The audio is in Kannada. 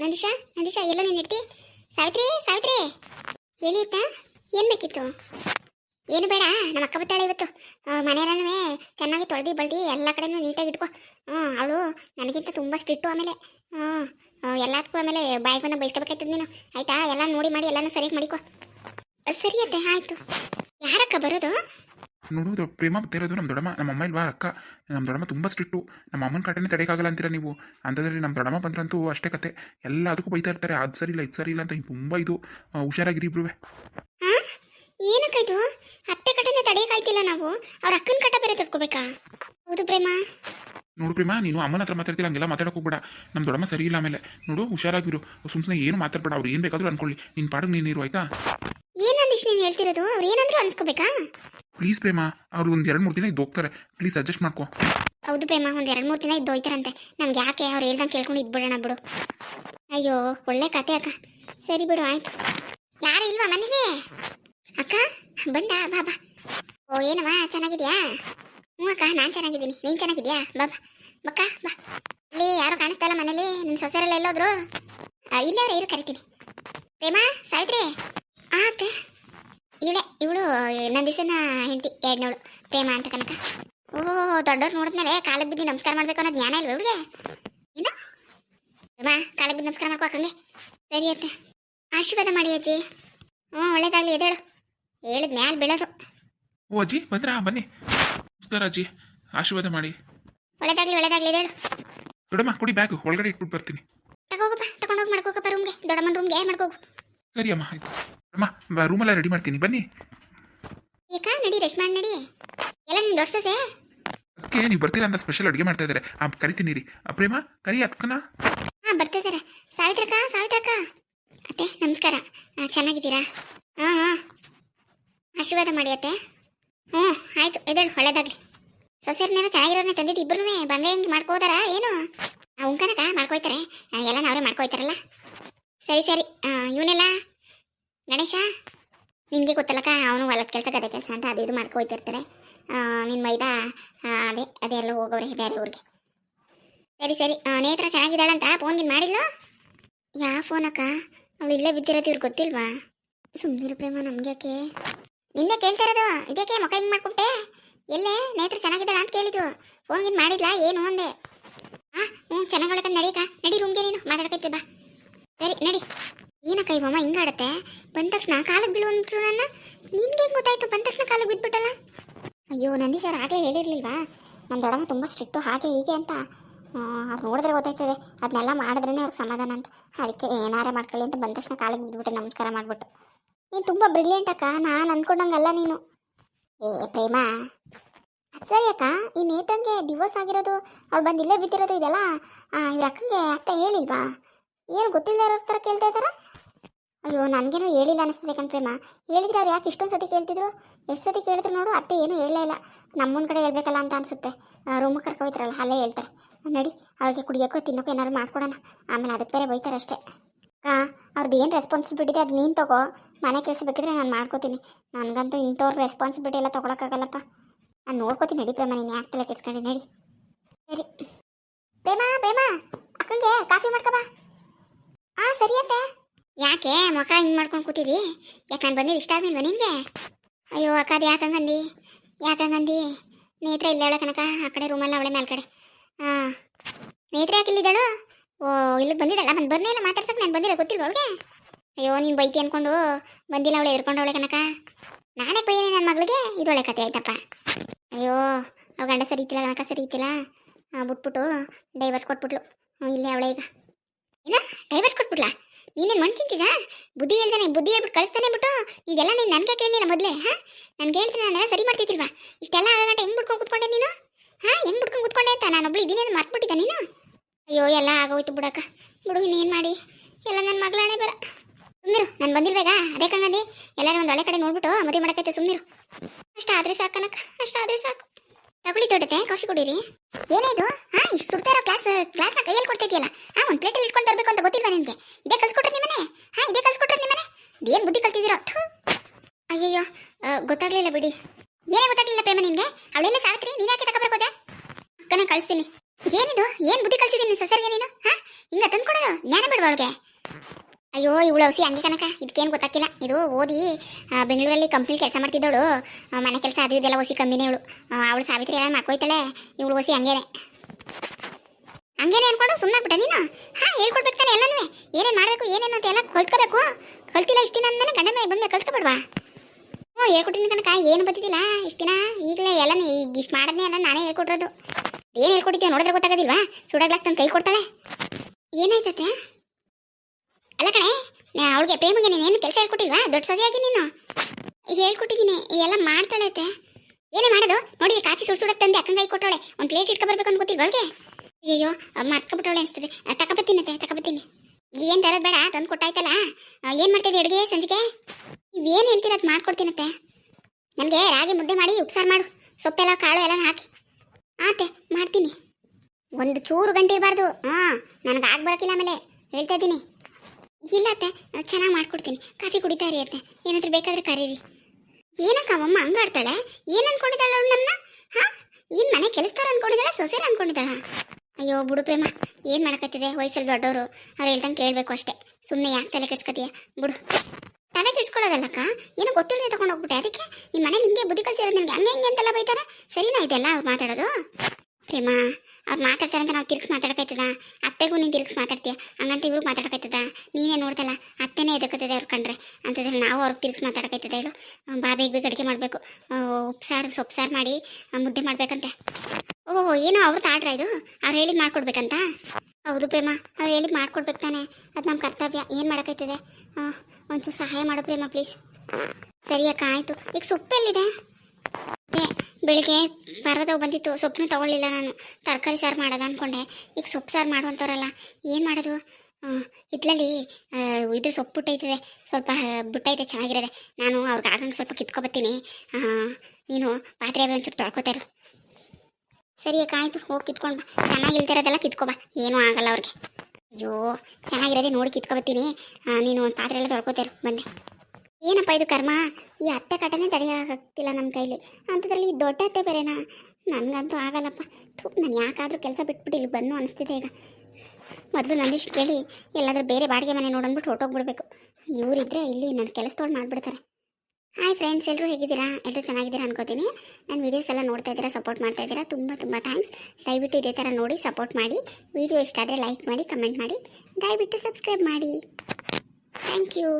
ನಂದಿಶಾ ನಂದಿಶಾ, ಎಲ್ಲ ನೀನು ಇಡ್ತಿ ಸಾವಿತ್ರಿ ಸಾವಿತ್ರಿ! ಅತ್ತ ಏನು ಬೇಕಿತ್ತು? ಏನು ಬೇಡ, ನಮ್ಮ ಅಕ್ಕ ಬತ್ತಾಳೆ ಇವತ್ತು. ಮನೆಯಲ್ಲೂ ಚೆನ್ನಾಗಿ ತೊಳೆದು ಬಳ್ದು ಎಲ್ಲ ಕಡೆನೂ ನೀಟಾಗಿ ಇಟ್ಕೋ. ಹ್ಞೂ ಅವಳು ನನಗಿಂತ ತುಂಬ ಸ್ಟ್ರಿಕ್ಟು ಆಮೇಲೆ. ಹ್ಞೂ ಎಲ್ಲದಕ್ಕೂ ಆಮೇಲೆ ಬಾಯಿಗೆ ಬಂದ ಬೈಸ್ಕೋಬೇಕಾಯ್ತದ ನೀನು. ಆಯ್ತಾ? ಎಲ್ಲ ನೋಡಿ ಮಾಡಿ ಎಲ್ಲನೂ ಸರಿಯಾಗಿ ಮಾಡಿಕೋ. ಸರಿ ಅತ್ತೆ, ಆಯಿತು. ಯಾರಕ್ಕ ಬರೋದು? ನೋಡೋದು ಪ್ರೇಮ ಬರ್ತಿರೋದು ನಮ್ಮ ದೊಡ್ಡಮ್ಮ. ನಮ್ಮ ಅಮ್ಮ ಇಲ್ವಾ ಅಕ್ಕ? ನಮ್ಮ ದೊಡ್ಡಮ್ಮ ತುಂಬ ಸ್ಟ್ರಿಕ್ಟು ನಮ್ಮ ಅಮ್ಮನ ಕಡೆನೇ ತಡೆಯೋಕ್ಕಾಗಲ್ಲ ಅಂತೀರ ನೀವು? ಅಂಥದ್ರಲ್ಲಿ ನಮ್ಮ ದೊಡ್ಡಮ್ಮ ಬಂದ್ರಂತೂ ಅಷ್ಟೇ ಕತೆ. ಎಲ್ಲ ಅದಕ್ಕೂ ಬೈತಾ ಇರ್ತಾರೆ. ಅದು ಸರಿ ಇಲ್ಲ ಇದು ಸರಿ ಇಲ್ಲ ಅಂತ ತುಂಬ ಇದು ಹುಷಾರಾಗಿರಿ ಬ್ರುವೆ ಏನಕ್ಕ ಇದು? ಅತ್ತೆ ಕಟನೆ ತಡೆಯೋಕ್ಕಾಯ್ತಿಲ್ಲ ನಾವು? ಅವ್ರ ಅಕ್ಕನ ಕಟ ಬೇರೆ ತಡ್ಕೋಬೇಕಾ ಹೌದು ಪ್ರೇಮ. ನೋಡು ಪ್ರೇಮ ನೀನು ಅಮ್ಮನ ಹತ್ರ ಮಾತಾಡ್ತಿಲ್ಲ ಹಂಗೆಲ್ಲ ಮಾತಾಡಕ್ಕೆ ಹೋಗ್ಬೇಡ. ನಮ್ಮ ದೊಡ್ಡಮ್ಮ ಸರಿ ಇಲ್ಲ ಆಮೇಲೆ. ನೋಡು ಹುಷಾರಾಗಿರು. ಸುಮ್ಮನೆ ಏನು ಮಾತಾಡ್ಬೇಡ. ಅವ್ರು ಏನು ಬೇಕಾದರೂ ಅನ್ಕೊಳ್ಳಿ. ನಿನ್ನ ಪಾಡಿಗೆ ನೀನು ಇರು ಆಯ್ತಾ? ಏನಂದಿಶ್ ನೀನು ಹೇಳ್ತಿರೋದು? ಅವ್ರು ಏನಂದ್ರೂ ಅನ್ಸ್ಕೋಬೇಕಾ? ಪ್ಲೀಸ್ ಪ್ರೇಮ ಅವ್ರು ಒಂದ್ ಎರಡು ಮೂರು ದಿನ ಇದ್ದು ಹೋಗ್ತಾರೆ. ಪ್ಲೀಸ್ ಅಡ್ಜಸ್ಟ್ ಮಾಡ್ಕೋ. ಹೌದು ಪ್ರೇಮ, ಒಂದು ಎರಡು ಮೂರು ದಿನ ಇದ್ದು ಹೋಯ್ತಾರಂತೆ. ನಮ್ಗೆ ಯಾಕೆ ಅವ್ರು ಹೇಳ್ದಂಗೆ ಕೇಳ್ಕೊಂಡು ಇದ್ಬಿಡೋಣ ಬಿಡು. ಅಯ್ಯೋ, ಒಳ್ಳೆ ಕತೆ ಅಕ್ಕ. ಸರಿ ಬಿಡು, ಆಯ್ತು. ಯಾರು ಇಲ್ವಾ ಮನೇಲಿ? ಅಕ್ಕ, ಬಂದ? ಬಾಬಾ ಓ ಏನಮ್ಮ ಚೆನ್ನಾಗಿದ್ಯಾ? ಹ್ಞೂ ಅಕ್ಕ, ನಾನು ಚೆನ್ನಾಗಿದ್ದೀನಿ. ನೀನು ಚೆನ್ನಾಗಿದ್ಯಾ? ಬಾಬಾ ಬಕ್ಕ, ಬಾ. ಇಲ್ಲಿ ಯಾರು ಕಾಣಿಸ್ತಾ ಇಲ್ಲ ಮನೇಲಿ ನಿನ್ನ ಸೊಸೆರೆಲ್ಲ ಎಲ್ಲೋದ್ರು? ಇಲ್ಲ ಇರು, ಕರಿತೀನಿ. ಪ್ರೇಮ, ಸಾಯ್ತ್ರಿ? ಆ, ಅತ್ತೆ. ಇವಳೆ ಇವಳು ನಂದಿಸನ ಹೆಂಡತಿ ಎರಡನೇವಳು ಪ್ರೇಮ ಅಂತ ಕನಕ. ಓ ದೊಡ್ಡವ್ರು ನೋಡಿದ್ಮೇಲೆ ಕಾಲಕ್ಕೆ ಬಿದ್ದು ನಮಸ್ಕಾರ ಮಾಡ್ಬೇಕು ಅನ್ನೋ ಜ್ಞಾನ ಇಲ್ವ ಇವಳಿಗೆ? ಏನು ಅಮ್ಮ ಕಾಲಿಗೆ ಬಿದ್ದು ನಮಸ್ಕಾರ ಮಾಡ್ಕೋ ಹಂಗೆ ಸರಿ ಅತ್ತೆ. ಆಶೀರ್ವಾದ ಮಾಡಿ ಅಜ್ಜಿ. ಹ್ಞೂ ಒಳ್ಳೇದಾಗಲಿ ಎದೇಳು ಹೇಳಿದ ಮ್ಯಾಲೆ ಬೀಳೋದು. ಓ ಅಜ್ಜಿ ಬಂದ್ರಾ? ಬನ್ನಿ. ನಮಸ್ಕಾರ ಅಜ್ಜಿ. ಆಶೀರ್ವಾದ ಮಾಡಿ. ಒಳ್ಳೇದಾಗಲಿ ಒಳ್ಳೇದಾಗಲಿ ಎದೇಳು ದೊಡ್ಡಮ್ಮ ಕುಡಿ ಬ್ಯಾಗ್ ಒಳಗಡೆ ಇಟ್ಬಿಟ್ಟು ಬರ್ತೀನಿ. ತಗೋಗಪ್ಪ ತಗೊಂಡೋಗಿ ಮಾಡ್ಕೋಕಪ್ಪ ರೂಮ್ಗೆ ದೊಡ್ಡಮ್ಮನ ರೂಮ್ಗೆ ಮಾಡ್ಕೋಗು. ಸರಿ ಅಮ್ಮ ಆಯ್ತು. ಅಮ್ಮ ಬ- ರೂಮೆಲ್ಲ ರೆಡಿ ಮಾಡ್ತೀನಿ ಬನ್ನಿ. ಏಕ ನಡಿ ರೆಸ್ಟ್ ಮಾಡಿ ನಡಿ. ಎಲ್ಲ ನೀನು ದೊಡ್ಡ ಸೊಸೆ? ಅದಕ್ಕೆ ನೀವು ಬರ್ತೀರಾ ಅಂತ ಸ್ಪೆಷಲ್ ಅಡುಗೆ ಮಾಡ್ತಾ ಇದ್ದಾರೆ ಆ ಕರಿತೀನಿ ರೀ ಆ, ಪ್ರೇಮ ಕರಿ ಅದ್ಕನ. ಹಾಂ ಬರ್ತಿದ್ದಾರೆ ಸಾವಿತ್ರಕ್ಕ ಸಾವಿತ್ರಕ್ಕ. ಅತ್ತೆ ನಮಸ್ಕಾರ. ಆ, ಚೆನ್ನಾಗಿದ್ದೀರಾ? ಹಾಂ ಹಾಂ. ಆಶೀರ್ವಾದ ಮಾಡಿ ಅತ್ತೆ. ಹ್ಞೂ ಆಯಿತು ಎದೇಳು ಒಳ್ಳೇದಾಗಲಿ. ಸೊಸೆರ್ನೇನೋ ಚೆನ್ನಾಗಿರೋರ್ನೇ ತಂದಿದ್ದು ಇಬ್ಬರೂ ಬಂದೆ ಹೆಂಗೆ ಮಾಡ್ಕೋದಾರ ಏನು? ಉಂಕನಕ ಮಾಡ್ಕೋಯ್ತಾರೆ. ಆ, ಎಲ್ಲ ನಾವೇ ಮಾಡ್ಕೋಯ್ತಾರಲ್ಲ? ಸರಿ ಸರಿ. ಇವನೆಲ್ಲ ಗಣೇಶ, ನಿನಗೆ ಗೊತ್ತಲ್ಲಕ್ಕ, ಅವನು ಹೊಲದ ಕೆಲಸ ಗದೆ ಕೆಲಸ ಅಂತ ಅದು ಇದು ಮಾಡ್ಕೋಯ್ತಿರ್ತಾರೆ ನಿನ್ನ ಮೈದ ಅದೇ ಅದೆಲ್ಲ ಹೋಗೋರೆ ಬೇರೆ ಊರಿಗೆ. ಸರಿ ಸರಿ. ನೇತ್ರ ಚೆನ್ನಾಗಿದ್ದಾಳಂತ? ಫೋನ್ ಗಿನ್ ಮಾಡಿಲ್ಲ ಯಾವ ಫೋನ್ ಅಕ್ಕ? ಅವಳು ಇಲ್ಲೇ ಬಿದ್ದಿರೋದು ಇವ್ರಿಗೆ ಗೊತ್ತಿಲ್ವಾ? ಸುಮ್ಮನಿರು ಪ್ರೇಮ, ನಮ್ಗೆ ಯಾಕೆ? ನಿನ್ನೆ ಕೇಳ್ತಾ ಇರೋದು ಇದಕ್ಕೆ ಮುಖ ಹಿಂಗೆ ಮಾಡ್ಕೊಟ್ಟೆ ಎಲ್ಲೇ? ನೇತ್ರ ಚೆನ್ನಾಗಿದ್ದಾಳ ಅಂತ ಕೇಳಿದ್ದು ಫೋನ್ ಗಿನ್ ಮಾಡಿಲ್ಲ ಏನು ಅಂದೆ? ಹಾಂ ಹ್ಞೂ ಚೆನ್ನಾಗಿ ನಡೀಕ ನಡಿ ರೂಮ್ಗೆ ನೀನು. ಮಾತಾಡ್ಕೈತಿ ಬಾ. ಸರಿ, ನಡಿ. ಏನಕ್ಕ ಇವಮ್ಮ ಹಿಂಗಾಡತ್ತೆ ಬಂದ ತಕ್ಷಣ ಕಾಲಕ್ಕೆ ಬೀಳುವಂತರು ನನ್ನ ನಿನ್ಗೆ ಹೆಂಗೆ ಗೊತ್ತಾಯ್ತು? ಬಂದ ತಕ್ಷಣ ಕಾಲಿಗೆ ಬಿದ್ಬಿಟ್ಟಲ್ಲ? ಅಯ್ಯೋ, ನಂದೀಶ್ ಅವ್ರು ಆಗಲೇ ಹೇಳಿರ್ಲಿಲ್ವಾ? ನಮ್ಮ ದೊಡ್ಡಮ್ಮ ತುಂಬ ಸ್ಟ್ರಿಕ್ಟು ಹಾಗೆ ಹೀಗೆ ಅಂತ. ಅವ್ರು ನೋಡಿದ್ರೆ ಗೊತ್ತಾಯ್ತದೆ. ಅದನ್ನೆಲ್ಲ ಮಾಡಿದ್ರೇ ಅವ್ರಿಗೆ ಸಮಾಧಾನ ಅಂತ. ಅದಕ್ಕೆ ಏನಾರ ಮಾಡ್ಕೊಳ್ಳಿ ಅಂತ ಬಂದ ತಕ್ಷಣ ಕಾಲಿಗೆ ಬಿದ್ಬಿಟ್ಟೆ ನಮಸ್ಕಾರ ಮಾಡಿಬಿಟ್ಟು. ನೀನು ತುಂಬ ಬ್ರಿಲಿಯಂಟ್ ಅಕ್ಕ. ನಾನು ಅನ್ಕೊಂಡಂಗಲ್ಲ ನೀನು. ಏ, ಪ್ರೇಮ. ಅದು ಸರಿ ಅಕ್ಕ. ಈ ನೇತಂಗೆ ಡಿವೋರ್ಸ್ ಆಗಿರೋದು, ಅವ್ಳು ಬಂದು ಇಲ್ಲೇ ಬಿದ್ದಿರೋದು ಇದೆಲ್ಲ ಇವ್ರ ಅಕ್ಕಂಗೆ ಅಕ್ಕ ಹೇಳಿಲ್ವಾ? ಏನು ಗೊತ್ತಿಲ್ಲದೆ ಇರೋ ಥರ ಕೇಳ್ತಾ ಇದ್ದಾರ ಅಯ್ಯೋ, ನನಗೇನೋ ಹೇಳಿಲ್ಲ ಅನಿಸ್ತದೆ ಪ್ರೇಮ ಹೇಳಿದ್ರೆ ಅವ್ರು ಯಾಕೆ ಇಷ್ಟೊಂದು ಸತಿ ಕೇಳ್ತಿದ್ರು? ಎಷ್ಟು ಸತಿ ಕೇಳಿದ್ರು ನೋಡು, ಅತ್ತೆ ಏನೂ ಹೇಳಲೇ ಇಲ್ಲ. ನಮ್ಮನ ಕಡೆ ಹೇಳ್ಬೇಕಲ್ಲ ಅಂತ ಅನಿಸುತ್ತೆ. ರೂಮಿಗೆ ಕರ್ಕೊಯ್ತಾರಲ್ಲ, ಅಲ್ಲೇ ಹೇಳ್ತಾರೆ. ನಡಿ, ಅವ್ರಿಗೆ ಕುಡಿಯೋಕ್ಕೋ ತಿನ್ನೋಕ್ಕೋ ಏನಾದ್ರು ಮಾಡ್ಕೊಡೋಣ. ಆಮೇಲೆ ಅದಕ್ಕೆ ಬೇರೆ ಬೈತಾರೆ ಅಷ್ಟೇ. ಹಾಂ ಅವ್ರದ್ದು ಏನು ರೆಸ್ಪಾನ್ಸಿಬಿಲಿಟಿ ಅದು ನೀನು ತಗೋ. ಮನೆ ಕೆಲಸ ಬೇಕಿದ್ರೆ ನಾನು ಮಾಡ್ಕೋತೀನಿ. ನನಗಂತೂ ಇಂಥವ್ರ ರೆಸ್ಪಾನ್ಸಿಬಿಲಿಟಿ ಎಲ್ಲ ತೊಗೊಳಕ್ಕಾಗಲ್ಲಪ್ಪ. ನಾನು ನೋಡ್ಕೋತೀನಿ, ನಡಿ ಪ್ರೇಮ, ನೀನು ಯಾಕೆ ತಲೆ ಕೆಡ್ಸ್ಕೊಂಡು, ನಡಿ. ಸರಿ. ಪ್ರೇಮ ಪ್ರೇಮ, ಅಕ್ಕಂಗೆ ಕಾಫಿ ಮಾಡ್ಕೋಬಾ ಹಾಂ ಸರಿ ಅತ್ತೆ. ಯಾಕೆ ಮುಖ ಹಿಂಗೆ ಮಾಡ್ಕೊಂಡು ಕೂತಿದ್ದಿ ಯಾಕೆ ನಾನು ಬಂದಿದ್ದು ಇಷ್ಟ ಆಗಲಿಲ್ವ ನಿನಗೆ? ಅಯ್ಯೋ, ಅಕ್ಕ, ಅದು ಯಾಕಂಗಂದಿ ಯಾಕಂಗಂದಿ ನೇತ್ರ ಇಲ್ಲ ಅವಳೆ ಕನಕ ಆ ಕಡೆ ರೂಮಲ್ಲ ಅವಳೆ ಮೇಲೆ ಕಡೆ ಹಾಂ. ನೇತ್ರ ಯಾಕೆ ಇಲ್ಲಿದ್ದಾಳು? ಓ ಇಲ್ಲಿ ಬಂದಿದ್ದಾಳ? ಬಂದು ಬರ್ನೇ ಇಲ್ಲ ಮಾತಾಡ್ಸಕ್ಕೆ ನಾನು ಬಂದಿರೋ ಗೊತ್ತಿಲ್ವ ಅವಳಿಗೆ? ಅಯ್ಯೋ, ನೀನು ಬೈತಿ ಅಂದ್ಕೊಂಡು ಬಂದಿಲ್ಲ ಅವಳೆ ಎರ್ಕೊಂಡವಳೆ ಕನಕ. ನಾನೇ ಬೈಯೇನೆ ನನ್ನ ಮಗಳಿಗೆ? ಇದು ಒಳ್ಳೆ ಕತೆ ಆಯ್ತಪ್ಪ. ಅಯ್ಯೋ, ಅವ್ಳ ಗಂಡ ಸರಿ ಇತ್ತಿಲ್ಲ, ಕನಕ ಸರಿ ಇತ್ತಿಲ್ಲ. ಬಿಟ್ಬಿಟ್ಟು ಡೈವರ್ಸ್ ಕೊಟ್ಬಿಟ್ಲು. ಇಲ್ಲೇ ಅವಳೆ ಈಗ. ಏನ ಡೈವರ್ಸ್ ಕೊಟ್ಬಿಟ್ಲಾ? ನೀನೇನು ಮಣ್ಣು ತಿಂತಿದ್ದಾ ಬುದ್ಧಿ ಹೇಳ್ತಾನೆ ಬುದ್ಧಿ ಹೇಳ್ಬಿಟ್ಟು ಕಳಿಸ್ತಾನೆ ಬಿಟ್ಟು, ಇದೆಲ್ಲ ನೀನು ನನಗೆ ಕೇಳಲಿಲ್ಲ ಮೊದಲೇ, ಹಾಂ? ನನ್ಗೆ ಹೇಳ್ತೀನಿ ನಾನು ಸರಿ ಮಾಡ್ತಿದ್ದಿಲ್ವಾ? ಇಷ್ಟೆಲ್ಲ ಆಗಂಟ ಹೆಂಗೆ ಬಿಡ್ಕೊಂಡು ಕೂತ್ಕೊಂಡೆ ನೀನು? ಹಾಂ, ಹೆಂಗೆ ಬಿಡ್ಕೊಂಡು ಕೂತ್ಕೊಂಡೆ ಅಂತ? ನಾನು ಒಬ್ಳು ಇದ್ದೀನಿ ಅಂತ ನೀನು? ಅಯ್ಯೋ, ಎಲ್ಲ ಆಗೋಯ್ತು ಬಿಡಕ್ಕ. ಬಿಡು, ಇನ್ನೇನು ಮಾಡಿ? ಎಲ್ಲ ನನ್ನ ಮಗಳಾಣೆ ಬರ ಸುಮ್ಮಿರು ನಾನು ಬಂದಿಲ್ವೇಗ? ಅದೇ ಕಂಗಂದಿ? ಎಲ್ಲರೂ ಒಂದು ಒಳ್ಳೆ ಕಡೆ ನೋಡ್ಬಿಟ್ಟು ಮದುವೆ ಮಾಡಕೈತೆ ಸುಮ್ಮಿರು ಅಷ್ಟ ಆದ್ರೆ ಸಾಕನಕ್ಕ ಅಷ್ಟ ಆದ್ರೆ ಸಾಕು. ತಗೊಳ್ಳಿ ದೊಡ್ಡತೆ ಕಾಫಿ ಕುಡೀರಿ. ಏನಿದು? ಹಾ ಇಷ್ಟು ಸುಡ್ತಾ ಇರೋ ಗ್ಲಾಸ್ ಕೈಯಲ್ಲಿ ಕೊಡ್ತಿದ್ಯಲ್ಲ? ಹಾ ಒಂದು ಪ್ಲೇಟಲ್ಲಿ ಇಟ್ಕೊಂಡು ತರಬೇಕು ಅಂತ ಗೊತ್ತಿಲ್ವಾ ನಿನಗೆ? ಇದೇ ಕಲ್ಸ್ಕೊಟ್ರೆ ನಿಮ್ಮನೆ? ಹಾ ಇದೇ ಕಲ್ಸ್ಕೊಟ್ರೆ ನಿಮ್ಮನೆ? ಏನು ಬುದ್ಧಿ ಕಲ್ತಿದ್ದೀರೋ? ಥು. ಅಯ್ಯಯ್ಯೋ ಗೊತ್ತಾಗ್ಲಿಲ್ಲ ಬಿಡಿ. ಏನೇ ಗೊತ್ತಾಗ್ಲಿಲ್ಲ ಪ್ರೇಮ ನಿಮಗೆ ಅವಳೆಲ್ಲ ಸಾವಿತ್ರಿ, ನೀನ್ ಯಾಕೆ ತಗೋಬೇಕೋದೆ ಅಕ್ಕನ ಕಳಿಸ್ತೀನಿ. ಏನಿದು? ಏನ್ ಬುದ್ಧಿ ಕಲ್ಸಿದ್ದೀನಿ ಸೊಸರ್ಗೆ ನೀನು? ಹಾ ಹಿಂಗ ತಂದ್ಕೊಡೋದು? ಜ್ಞಾನ ಅವಳಿಗೆ? ಇವಳು ಔಸಿ ಹಂಗೆ ಕನಕ ಇದಕ್ಕೇನು ಗೊತ್ತಾಗಿಲ್ಲ ಇದು ಓದಿ ಬೆಂಗಳೂರಲ್ಲಿ ಕಂಪ್ನಿ ಕೆಲಸ ಮಾಡ್ತಿದ್ದವಳು. ಮನೆ ಕೆಲಸ ಅದು ಇದೆಲ್ಲ ಓಸಿ ಕಮ್ಮಿನೇ ಇವಳು. ಅವಳು ಸಾವಿತ್ರಿ ಎಲ್ಲ ಮಾಡ್ಕೊಯ್ತಾಳೆ. ಇವಳು ಓಸಿ ಹಂಗೇನೆ. ಹಂಗೇನೆ ಅನ್ಕೊಂಡು ಸುಮ್ಮನೆ ಬಿಟ್ಟೆ ನೀನು? ಹಾಂ, ಹೇಳ್ಕೊಡ್ಬೇಕು ತಾನೆ ಎಲ್ಲನೂ ಏನೇನು ಮಾಡಬೇಕು, ಏನೇನು ಅಂತ ಎಲ್ಲ ಕಲ್ತ್ಕೋಬೇಕು. ಕಲ್ತಿಲ್ಲ ಇಷ್ಟು ದಿನ ಅಂದಮೇಲೆ ಮೇಲೆ ಬಂದ್ಮೇಲೆ ಬಿಡ್ವಾ ಹ್ಞೂ ಹೇಳ್ಕೊಟ್ಟಿನ ಕನಕ ಏನು ಬರ್ತಿದ್ದಿಲ್ಲ ಇಷ್ಟು ದಿನ? ಈಗಲೇ ಎಲ್ಲ ಈಗ ಇಷ್ಟು ಮಾಡೋದನ್ನೇ ಎಲ್ಲ ನಾನೇ ಹೇಳ್ಕೊಟ್ಟಿರೋದು. ಏನು ಹೇಳ್ಕೊಟ್ಟಿದ್ದೀವಿ ನೋಡಿದ್ರೆ ಗೊತ್ತಾಗೋದಿಲ್ವಾ? ಸುಡ ಗ್ಲಾಸ್ ತಂದು ಕೈ ಕೊಡ್ತಾಳೆ. ಏನಾಯ್ತತೆ ಅಲ್ಲ ಕಣೆ ಅವಳಿಗೆ ಪ್ರೇಮಗೆ ನೀನು ಏನು ಕೆಲಸ ಹೇಳ್ಕೊಟ್ಟಿಲ್ವಾ? ದೊಡ್ಡ ಸೊಸೆಯಾಗಿ ನೀನು. ಹೇಳ್ಕೊಟ್ಟಿದ್ದೀನಿ ಎಲ್ಲ ಮಾಡ್ತಾಳೆ ಅತ್ತೆ ಏನೇ ಮಾಡೋದು? ನೋಡಿ ಕಾಫಿ ಸುಡ್ ಸುಡಕ್ ತಂದೆ ಅಕ್ಕಂಗೆ ಕೈ ಕೊಟ್ಟವಳೆ. ಒಂದು ಪ್ಲೇಟ್ ಇಟ್ಕೊಬರ್ಬೇಕು ಅಂತ ಗೊತ್ತಿಲ್ಲ ಅವಳಿಗೆ? ಅಯ್ಯೋ ಮರ್ಕೊಬಿಟ್ಟವಳೆ ಅನಿಸ್ತದೆ. ತಕೊಬತ್ತೀನಿ ಅತ್ತೆ, ತಕೊಬತ್ತೀನಿ. ಏನು ತರೋದು ಬೇಡ, ತಂದು ಕೊಟ್ಟಾಯ್ತಲ್ಲ. ಏನು ಮಾಡ್ತಿದ್ದೆ ಅಡುಗೆ ಸಂಜೆಗೆ? ನೀವೇನು ಹೇಳ್ತೀರ ಅದು ಮಾಡ್ಕೊಡ್ತೀನತ್ತೆ ನನಗೆ ರಾಗಿ ಮುದ್ದೆ ಮಾಡಿ, ಉಪ್ಸಾರು ಮಾಡು. ಸೊಪ್ಪೆಲ್ಲ, ಕಾಳು ಎಲ್ಲ ಹಾಕಿ. ಆತೆ ಮಾಡ್ತೀನಿ. ಒಂದು ಚೂರು ಗಂಟೆ ಇರಬಾರ್ದು. ಹಾಂ, ನನಗೆ ಆಗ ಬರೋಕ್ಕಿಲ್ಲ ಆಮೇಲೆ. ಹೇಳ್ತಾ ಇದ್ದೀನಿ. ಇಲ್ಲ ಅತ್ತೆ ಚೆನ್ನಾಗಿ ಮಾಡ್ಕೊಡ್ತೀನಿ. ಕಾಫಿ ಕುಡಿತಾ ಇರಿ ಅತ್ತೆ. ಏನಾದರೂ ಬೇಕಾದ್ರೆ ಕರೀರಿ. ಏನಕ್ಕ ಅವಮ್ಮ ಹಂಗಾಡ್ತಾಳೆ ಏನು ಅನ್ಕೊಂಡಿದ್ದಾಳೆ ಅವಳು ನಮ್ಮನ್ನ ಹಾಂ? ಏನು ಮನೆ ಕೆಲಸದವ್ರು ಅನ್ಕೊಂಡಿದ್ದಾಳೆ ಸೊಸೆರು ಅನ್ಕೊಂಡಿದ್ದಾಳ? ಅಯ್ಯೋ, ಬಿಡು ಪ್ರೇಮ. ಏನು ಮಾಡಕತ್ತಿದೆ ವಯಸ್ಸಲ್ಲಿ ದೊಡ್ಡವರು? ಅವ್ರು ಹೇಳ್ದಂಗೆ ಕೇಳಬೇಕು ಅಷ್ಟೇ. ಸುಮ್ಮನೆ ಯಾಕೆ ತಲೆ ಕೆಡ್ಸ್ಕತೀಯ? ಬಿಡು. ತಲೆ ಕೆಡ್ಸ್ಕೊಳ್ಳೋದಲ್ಲಕ್ಕ? ಏನೋ ಗೊತ್ತಿಲ್ಲದೆ ತಗೊಂಡು ಹೋಗ್ಬಿಟ್ಟೆ ಅದಕ್ಕೆ? ನಿಮ್ಮ ಮನೇಲಿ ಹಿಂಗೆ ಬುದ್ಧಿ ಕಲ್ಸಿರೋದು ನನಗೆ ಹಂಗೆ ಹಿಂಗೆ ಅಂತೆಲ್ಲ ಬೈತಾರೆ? ಸರಿನಾ ಇದೆಲ್ಲ ಅವ್ರು ಮಾತಾಡೋದು? ಪ್ರೇಮ. ಅವ್ರು ಅಂತ ನಾವು ತಿರ್ಗಿಸ್ ಮಾತಾಡಕೈತದ ಅತ್ತೆಗೂ ನೀನು ತಿರ್ಗಿಸ್ ಮಾತಾಡ್ತೀಯ? ಹಂಗಂತ ಇವ್ರು ಮಾತಾಡಕೈತದ ನೀನೇ ನೋಡ್ತಲ್ಲ, ಅತ್ತೆನೇ ಎದಕತ್ತದೆ ಅವ್ರು ಕಂಡ್ರೆ. ಅಂತಂದ್ರೆ ನಾವು ಅವ್ರಿಗೆ ತಿರ್ಗಿಸ್ ಮಾತಾಡಕೈತದ ಹೇಳು? ಬಾಬೆಗೆ ಬಾ ಬೇಗ ಬೇಗ ಅಡುಗೆ ಮಾಡಬೇಕು? ಉಪ್ಸಾರು, ಸೊಪ್ಸಾರು ಮಾಡಿ ಮುದ್ದೆ ಮಾಡ್ಬೇಕಂತೆ. ಓಹ್, ಏನೋ ಅವ್ರು ತಾಡ್ರ ಇದು? ಅವ್ರು ಹೇಳಿದ್ ಮಾಡ್ಕೊಡ್ಬೇಕಂತ? ಹೌದು ಪ್ರೇಮ, ಅವ್ರು ಹೇಳಿದ್ ಮಾಡ್ಕೊಡ್ಬೇಕು ತಾನೆ. ಅದು ನಮ್ಮ ಕರ್ತವ್ಯ. ಏನು ಮಾಡೋಕೈತದೆ ಒಂಚೂರು ಸಹಾಯ ಮಾಡು ಪ್ರೇಮ, ಪ್ಲೀಸ್. ಸರಿ ಅಕ್ಕ, ಆಯಿತು. ಈಗ ಸೊಪ್ಪೆಲ್ಲಿದೆ? ಬೆಳಿಗ್ಗೆ ಪರ್ವದವು ಬಂದಿತ್ತು ಸೊಪ್ಪನ್ನೂ ತೊಗೊಳ್ಳಿಲ್ಲ ನಾನು. ತರಕಾರಿ ಸಾರು ಮಾಡೋದು ಅಂದ್ಕೊಂಡೆ ಈಗ ಸೊಪ್ಪು ಸಾರು ಮಾಡುವಂಥವ್ರಲ್ಲ ಏನು ಮಾಡೋದು? ಇದ್ರಲ್ಲಿ ಇದು ಸೊಪ್ಪು ಬಿಟ್ಟೈತಿದೆ ಸ್ವಲ್ಪ ಬಿಟ್ಟೈತೆ ಚೆನ್ನಾಗಿರೋದೆ. ನಾನು ಅವ್ರಿಗೆ ಆಗಂಗೆ ಸ್ವಲ್ಪ ಕಿತ್ಕೊಬತ್ತೀನಿ. ನೀನು ಪಾತ್ರೆ ಒಂಚೂರು ತೊಳ್ಕೊತಾರು ಸರಿ ಅಕ್ಕ, ಆಯಿತು. ಹೋಗಿ ಕಿತ್ಕೊಂಡು ಬಾ. ಚೆನ್ನಾಗಿಲ್ದಿರೋದೆಲ್ಲ ಕಿತ್ಕೊಬಾ ಏನೂ ಆಗಲ್ಲ ಅವ್ರಿಗೆ. ಅಯ್ಯೋ, ಚೆನ್ನಾಗಿರೋದೆ ನೋಡಿ ಕಿತ್ಕೊಬತ್ತೀನಿ. ನೀನು ಒಂದು ಪಾತ್ರೆ ಎಲ್ಲ ತೊಳ್ಕೊತಾರು ಬಂದೆ. ಏನಪ್ಪ ಇದು ಕರ್ಮ? ಈ ಅತ್ತೆ ಕಟನೆ ತಡೆಯೋಕ್ಕಾಗ್ತಿಲ್ಲ ನಮ್ಮ ಕೈಲಿ. ಅಂಥದ್ರಲ್ಲಿ ಈ ದೊಡ್ಡ ಅತ್ತೆ ಬೇರೆನಾ? ನನಗಂತೂ ಆಗಲ್ಲಪ್ಪ. ಥೂ, ನಾನು ಯಾಕಾದರೂ ಕೆಲಸ ಬಿಟ್ಬಿಟ್ಟು ಇಲ್ಲಿ ಬಂದು ಅನಿಸ್ತಿದೆ ಈಗ. ಮೊದಲು ನಂದೀಶ್ ಕೇಳಿ, ಎಲ್ಲಾದರೂ ಬೇರೆ ಬಾಡಿಗೆ ಮನೆ ನೋಡಂದ್ಬಿಟ್ಟು ಹೊಟ್ಟೋಗ್ಬಿಡ್ಬೇಕು ಇವರಿದ್ದರೆ ಇಲ್ಲಿ ನನ್ನ ಕೆಲಸದೊಳು ಮಾಡಿಬಿಡ್ತಾರೆ. ಹಾಯ್ ಫ್ರೆಂಡ್ಸ್ ಎಲ್ಲರೂ ಹೇಗಿದ್ದೀರಾ? ಎಲ್ಲರೂ ಚೆನ್ನಾಗಿದ್ದೀರಾ ಅನ್ಕೋತೀನಿ. ನನ್ನ ವೀಡಿಯೋಸ್ ಎಲ್ಲ ನೋಡ್ತಾ ಇದ್ದೀರಾ, ಸಪೋರ್ಟ್ ಮಾಡ್ತಾ ಇದ್ದೀರಾ, ತುಂಬ ತುಂಬ ಥ್ಯಾಂಕ್ಸ್. ದಯವಿಟ್ಟು ಇದೇ ಥರ ನೋಡಿ ಸಪೋರ್ಟ್ ಮಾಡಿ. ವಿಡಿಯೋ ಇಷ್ಟ ಆದರೆ ಲೈಕ್ ಮಾಡಿ, ಕಮೆಂಟ್ ಮಾಡಿ. ದಯವಿಟ್ಟು ಸಬ್ಸ್ಕ್ರೈಬ್ ಮಾಡಿ. Thank you.